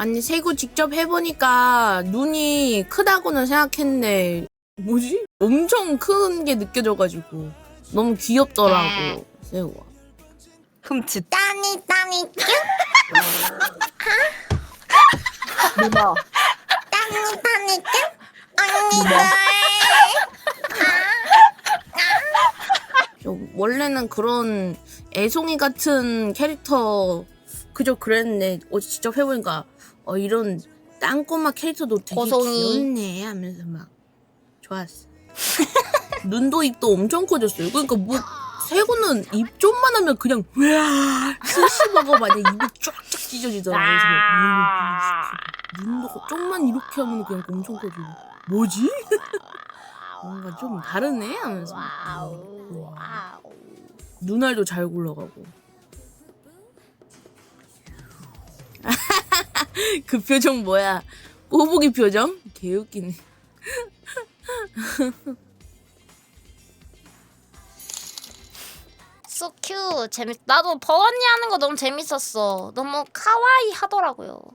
아니 세구 직접 해보니까 눈이 크다고는 생각했는데 뭐지? 엄청 큰 게 느껴져가지고 너무 귀엽더라고 세구가. 흠칫. 따니 따니 뀨 누나. 따니 따니 뀨 언니들 저 원래는 그런 애송이 같은 캐릭터 그저 그랬는데 어제 직접 해보니까 어 이런 땅꼬마 캐릭터도 되게 고송이. 귀엽네 하면서 막 좋았어. 눈도 입도 엄청 커졌어요. 그러니까 뭐 세구는 입 좀만 하면 그냥 으아 스시버거 마냥 입이 쫙쫙 찢어지더라고요. 막, 음, 눈도 좀만 이렇게 하면 그냥 엄청 커지고 뭐지? 뭔가 좀 다르네 하면서 막, 음, 눈알도 잘 굴러가고 그 표정 뭐야? 꼬부기 표정? 개웃기네. Cute. 재밌 나도 버언니 하는 거 너무 재밌었어. 너무 카와이 하더라고요